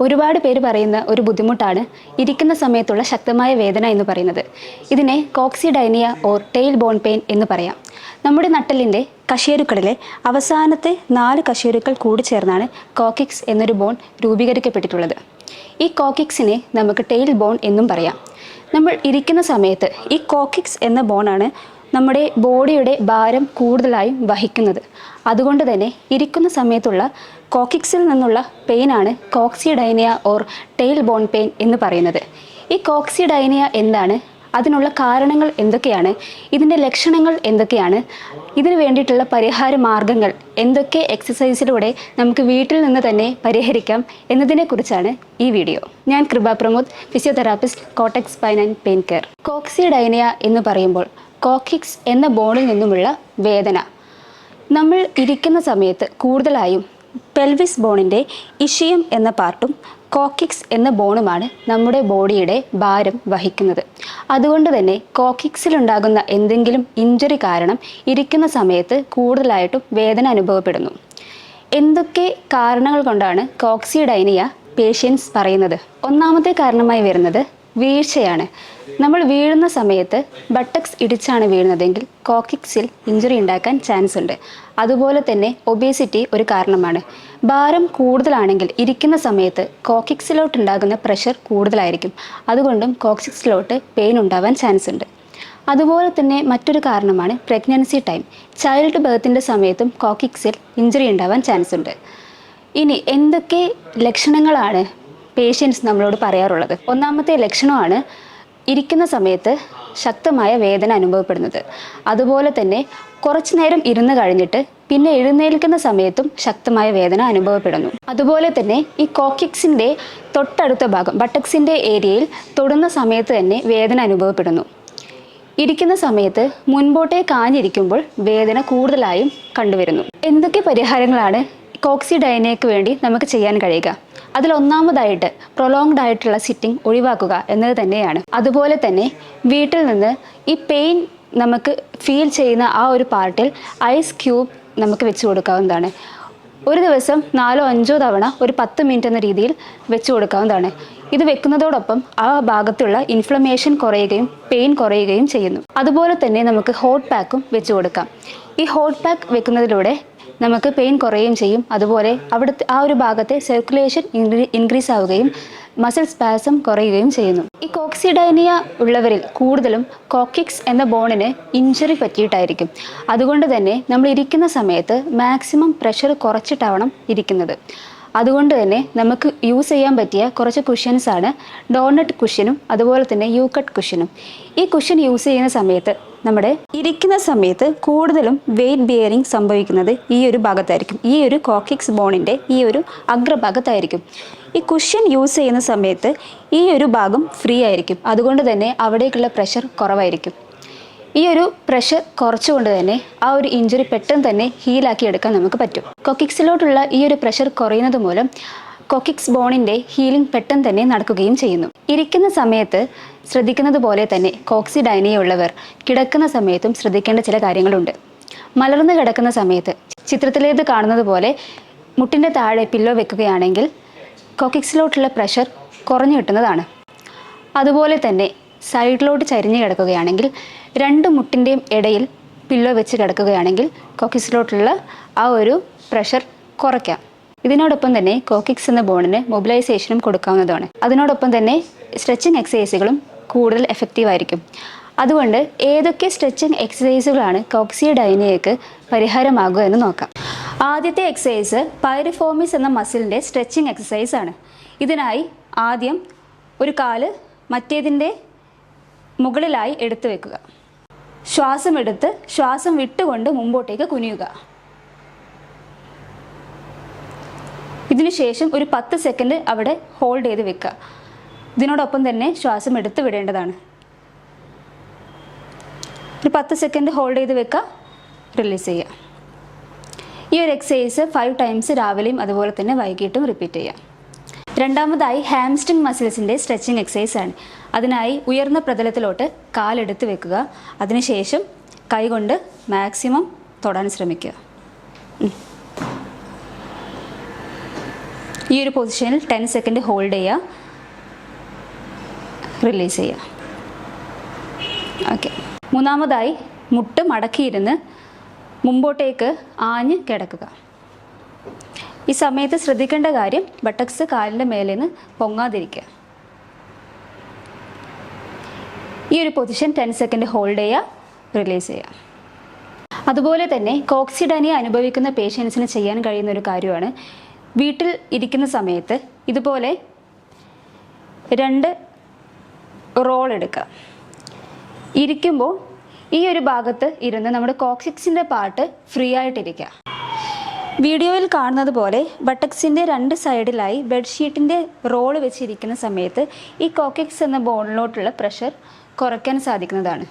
ഒരുപാട് പേര് പറയുന്ന ഒരു ബുദ്ധിമുട്ടാണ് ഇരിക്കുന്ന സമയത്തുള്ള ശക്തമായ വേദന എന്ന് പറയുന്നത്. ഇതിനെ coccydynia or tail bone pain എന്ന് പറയാം. നമ്മുടെ നട്ടലിന്റെ കശേരുക്കളിലെ അവസാനത്തെ നാല് കശേരുക്കൾ കൂടി ചേർന്നാണ് കോക്കിക്സ് എന്നൊരു ബോൺ രൂപീകരിക്കപ്പെട്ടിട്ടുള്ളത്. ഈ കോക്കിക്സിനെ നമുക്ക് ടെയിൽ ബോൺ എന്നും പറയാം. നമ്മൾ ഇരിക്കുന്ന സമയത്ത് ഈ കോക്കിക്സ് എന്ന ബോണാണ് നമ്മുടെ ബോഡിയുടെ ഭാരം കൂടുതലായും വഹിക്കുന്നത്. അതുകൊണ്ട് തന്നെ ഇരിക്കുന്ന സമയത്തുള്ള കോക്കിക്സിൽ നിന്നുള്ള പെയിനാണ് coccydynia or tail bone pain എന്ന് പറയുന്നത്. ഈ കോക്സിഡൈനിയ എന്താണ്? അതിനുള്ള കാരണങ്ങൾ എന്തൊക്കെയാണ്? ഇതിന്റെ ലക്ഷണങ്ങൾ എന്തൊക്കെയാണ്? ഇതിനു വേണ്ടിയിട്ടുള്ള പരിഹാര മാർഗങ്ങൾ എന്തൊക്കെ എക്സസൈസിലൂടെ നമുക്ക് വീട്ടിൽ നിന്ന് തന്നെ പരിഹരിക്കാം എന്നതിനെക്കുറിച്ചാണ് ഈ വീഡിയോ. ഞാൻ Kripa Pramod physiotherapist cortex spine and pain care coccydynia എന്ന് പറയുമ്പോൾ കോക്കിക്സ് എന്ന ബോണിൽ നിന്നുമുള്ള വേദന. നമ്മൾ ഇരിക്കുന്ന സമയത്ത് കൂടുതലായും പെൽവിസ് ബോണിന്റെ ഇഷിയം എന്ന പാർട്ടും കോക്കിക്സ് എന്ന ബോണുമാണ് നമ്മുടെ ബോഡിയുടെ ഭാരം വഹിക്കുന്നത്. അതുകൊണ്ട് തന്നെ കോക്കിക്സിലുണ്ടാകുന്ന എന്തെങ്കിലും ഇഞ്ചുറി കാരണം ഇരിക്കുന്ന സമയത്ത് കൂടുതലായിട്ടും വേദന അനുഭവപ്പെടുന്നു. എന്തൊക്കെ കാരണങ്ങൾ കൊണ്ടാണ് കോക്സിഡൈനിയ പേഷ്യൻസ് പറയുന്നത്? ഒന്നാമത്തെ കാരണമായി വരുന്നത് വീഴ്ചയാണ്. നമ്മൾ വീഴുന്ന സമയത്ത് ബട്ടക്സ് ഇടിച്ചാണ് വീഴുന്നതെങ്കിൽ കോക്കിക്സിൽ ഇഞ്ചുറി ഉണ്ടാക്കാൻ ചാൻസ് ഉണ്ട്. അതുപോലെ തന്നെ ഒബേസിറ്റി ഒരു കാരണമാണ്. ഭാരം കൂടുതലാണെങ്കിൽ ഇരിക്കുന്ന സമയത്ത് കോക്കിക്സിലോട്ടുണ്ടാകുന്ന പ്രഷർ കൂടുതലായിരിക്കും. അതുകൊണ്ടും കോക്സിക്സിലോട്ട് പെയിൻ ഉണ്ടാവാൻ ചാൻസ് ഉണ്ട്. അതുപോലെ തന്നെ മറ്റൊരു കാരണമാണ് പ്രഗ്നൻസി ടൈം ചൈൽഡ് ബർത്തിന്റെ സമയത്തും കോക്കിക്സിൽ ഇഞ്ചുറി ഉണ്ടാവാൻ ചാൻസ് ഉണ്ട്. ഇനി എന്തൊക്കെ ലക്ഷണങ്ങളാണ് പേഷ്യൻസ് നമ്മളോട് പറയാറുള്ളത്. ഒന്നാമത്തെ ലക്ഷണമാണ് ഇരിക്കുന്ന സമയത്ത് ശക്തമായ വേദന അനുഭവപ്പെടുന്നത്. അതുപോലെ തന്നെ കുറച്ചു നേരം ഇരുന്ന് കഴിഞ്ഞിട്ട് പിന്നെ എഴുന്നേൽക്കുന്ന സമയത്തും ശക്തമായ വേദന അനുഭവപ്പെടുന്നു. അതുപോലെ തന്നെ ഈ കോക്കിക്സിന്റെ തൊട്ടടുത്ത ഭാഗം ബട്ടക്സിന്റെ ഏരിയയിൽ തൊടുന്ന സമയത്ത് തന്നെ വേദന അനുഭവപ്പെടുന്നു. ഇരിക്കുന്ന സമയത്ത് മുൻപോട്ടേ കാഞ്ഞിരിക്കുമ്പോൾ വേദന കൂടുതലായും കണ്ടുവരുന്നു. എന്തൊക്കെ പരിഹാരങ്ങളാണ് കോക്സിഡൈനയ്ക്ക് വേണ്ടി നമുക്ക് ചെയ്യാൻ കഴിയുക. അതിൽ ഒന്നാമതായിട്ട് പ്രൊലോങ്ഡ് ആയിട്ടുള്ള സിറ്റിംഗ് ഒഴിവാക്കുക എന്നത് തന്നെയാണ്. അതുപോലെ തന്നെ വീട്ടിൽ നിന്ന് ഈ പെയിൻ നമുക്ക് ഫീൽ ചെയ്യുന്ന ആ ഒരു പാർട്ടിൽ ഐസ് ക്യൂബ് നമുക്ക് വെച്ച് കൊടുക്കാവുന്നതാണ്. ഒരു ദിവസം നാലോ അഞ്ചോ തവണ ഒരു പത്ത് മിനിറ്റ് എന്ന രീതിയിൽ വെച്ച് കൊടുക്കാവുന്നതാണ്. ഇത് വെക്കുന്നതോടൊപ്പം ആ ഭാഗത്തുള്ള ഇൻഫ്ലമേഷൻ കുറയുകയും പെയിൻ കുറയുകയും ചെയ്യുന്നു. അതുപോലെ തന്നെ നമുക്ക് ഹോട്ട് പാക്കും വെച്ച് കൊടുക്കാം. ഈ ഹോട്ട് പാക്ക് വെക്കുന്നതിലൂടെ നമുക്ക് പെയിൻ കുറയുകയും ചെയ്യും. അതുപോലെ അവിടുത്തെ ആ ഒരു ഭാഗത്തെ സർക്കുലേഷൻ ഇൻക്രീസ് ആവുകയും മസിൽ സ്പാസം കുറയുകയും ചെയ്യുന്നു. ഈ കോക്സിഡൈനിയ ഉള്ളവരിൽ കൂടുതലും കോക്കിക്സ് എന്ന ബോണിന് ഇഞ്ചുറി പറ്റിയിട്ടായിരിക്കും. അതുകൊണ്ട് തന്നെ നമ്മൾ ഇരിക്കുന്ന സമയത്ത് മാക്സിമം പ്രഷർ കുറച്ചിട്ടാവണം ഇരിക്കുന്നത്. അതുകൊണ്ട് തന്നെ നമുക്ക് യൂസ് ചെയ്യാൻ പറ്റിയ കുറച്ച് കുഷ്യൻസ് ആണ്. ഡോണറ്റ് കുഷ്യനും അതുപോലെ തന്നെ യൂക്കട്ട് കുഷ്യനും ഈ കുഷ്യൻ യൂസ് ചെയ്യുന്ന സമയത്ത് നമ്മുടെ ഇരിക്കുന്ന സമയത്ത് കൂടുതലും വെയിറ്റ് ബിയറിംഗ് സംഭവിക്കുന്നത് ഈ ഒരു ഭാഗത്തായിരിക്കും. ഈ ഒരു കോക്കിക്സ് ബോണിന്റെ ഈ ഒരു അഗ്രഭാഗത്തായിരിക്കും. ഈ കുഷ്യൻ യൂസ് ചെയ്യുന്ന സമയത്ത് ഈ ഒരു ഭാഗം ഫ്രീ ആയിരിക്കും. അതുകൊണ്ട് തന്നെ അവിടേക്കുള്ള പ്രഷർ കുറവായിരിക്കും. ഈ ഒരു പ്രഷർ കുറച്ചുകൊണ്ട് തന്നെ ആ ഒരു ഇഞ്ചുറി പെട്ടെന്ന് തന്നെ ഹീലാക്കി എടുക്കാൻ നമുക്ക് പറ്റും. കൊക്കിക്സിലോട്ടുള്ള ഈ ഒരു പ്രഷർ കുറയുന്നത് മൂലം കൊക്കിക്സ് ബോണിന്റെ ഹീലിംഗ് പെട്ടെന്ന് തന്നെ നടക്കുകയും ചെയ്യുന്നു. ഇരിക്കുന്ന സമയത്ത് ശ്രദ്ധിക്കുന്നത് പോലെ തന്നെ കോക്സിഡൈനിയുള്ളവർ കിടക്കുന്ന സമയത്തും ശ്രദ്ധിക്കേണ്ട ചില കാര്യങ്ങളുണ്ട്. മലർന്നു കിടക്കുന്ന സമയത്ത് ചിത്രത്തിലേത് കാണുന്നത് പോലെ മുട്ടിന്റെ താഴെ പില്ലോ വെക്കുകയാണെങ്കിൽ കൊക്കിക്സിലോട്ടുള്ള പ്രഷർ കുറഞ്ഞു കിട്ടുന്നതാണ്. അതുപോലെ തന്നെ സൈഡിലോട്ട് ചരിഞ്ഞ് കിടക്കുകയാണെങ്കിൽ രണ്ട് മുട്ടിന്റെയും ഇടയിൽ പില്ലോ വെച്ച് കിടക്കുകയാണെങ്കിൽ കോക്കിക്സിലോട്ടുള്ള ആ ഒരു പ്രഷർ കുറയ്ക്കാം. ഇതിനോടൊപ്പം തന്നെ കോക്കിക്സ് എന്ന ബോണിന് മൊബിലൈസേഷനും കൊടുക്കാവുന്നതാണ്. അതിനോടൊപ്പം തന്നെ സ്ട്രെച്ചിങ് എക്സസൈസുകളും കൂടുതൽ എഫക്റ്റീവ് ആയിരിക്കും അതുകൊണ്ട് ഏതൊക്കെ സ്ട്രെച്ചിങ് എക്സസൈസുകളാണ് കോക്സിഡൈനിയക്ക് പരിഹാരമാകുക എന്ന് നോക്കാം. ആദ്യത്തെ എക്സസൈസ് പൈറിഫോമിസ് എന്ന മസിലിന്റെ സ്ട്രെച്ചിങ് എക്സസൈസ് ആണ് ഇതിനായി ആദ്യം ഒരു കാൽ മറ്റേതിന്റെ മുകളിലായി എടുത്തു വെക്കുക. ശ്വാസം എടുത്ത് ശ്വാസം വിട്ടുകൊണ്ട് മുമ്പോട്ടേക്ക് കുനിയുക. ഇതിനുശേഷം ഒരു പത്ത് സെക്കൻഡ് അവിടെ ഹോൾഡ് ചെയ്ത് വെക്കുക. ഇതിനോടൊപ്പം തന്നെ ശ്വാസം എടുത്ത് വിടേണ്ടതാണ്. ഒരു പത്ത് സെക്കൻഡ് ഹോൾഡ് ചെയ്ത് വെക്കുക. റിലീസ് ചെയ്യുക. ഈ ഒരു എക്സസൈസ് ഫൈവ് ടൈംസ് രാവിലെയും അതുപോലെ തന്നെ വൈകിട്ടും റിപ്പീറ്റ് ചെയ്യാം. രണ്ടാമതായി ഹാംസ്റ്റിംഗ് മസിൽസിന്റെ സ്ട്രെച്ചിങ് എക്സസൈസ് ആണ്. അതിനായി ഉയർന്ന പ്രതലത്തിലോട്ട് കാലെടുത്ത് വെക്കുക. അതിനുശേഷം കൈകൊണ്ട് മാക്സിമം തൊടാൻ ശ്രമിക്കുക. ഈ ഒരു പൊസിഷനിൽ ടെൻ സെക്കൻഡ് ഹോൾഡ് ചെയ്യുക. റിലീസ് ചെയ്യുക. ഓക്കെ മൂന്നാമതായി മുട്ട് മടക്കിയിരുന്ന് മുമ്പോട്ടേക്ക് ആഞ്ഞ് കിടക്കുക. ഈ സമയത്ത് ശ്രദ്ധിക്കേണ്ട കാര്യം ബട്ടക്സ് കാലിന്റെ മേലെ നിന്ന് പൊങ്ങാതിരിക്കുക. ഈ ഒരു പൊസിഷൻ ടെൻ സെക്കൻഡ് ഹോൾഡ് ചെയ്യുക റിലീസ് ചെയ്യുക അതുപോലെ തന്നെ കോക്സിഡാനിയ അനുഭവിക്കുന്ന പേഷ്യൻസിന് ചെയ്യാൻ കഴിയുന്ന ഒരു കാര്യമാണ് വീട്ടിൽ ഇരിക്കുന്ന സമയത്ത് ഇതുപോലെ രണ്ട് റോൾ എടുക്കുക. ഇരിക്കുമ്പോൾ ഈ ഒരു ഭാഗത്ത് ഇരുന്ന് നമ്മുടെ കോക്സിക്സിന്റെ പാർട്ട് ഫ്രീ ആയിട്ടിരിക്കുക. വീഡിയോയിൽ കാണുന്നത് പോലെ ബട്ടക്സിന്റെ രണ്ട് സൈഡിലായി ബെഡ്ഷീറ്റിന്റെ റോൾ വെച്ചിരിക്കുന്ന സമയത്ത് ഈ കോക്കിക്സ് എന്ന ബോണിലോട്ടുള്ള പ്രഷർ കുറയ്ക്കാൻ സാധിക്കുന്നതാണ്.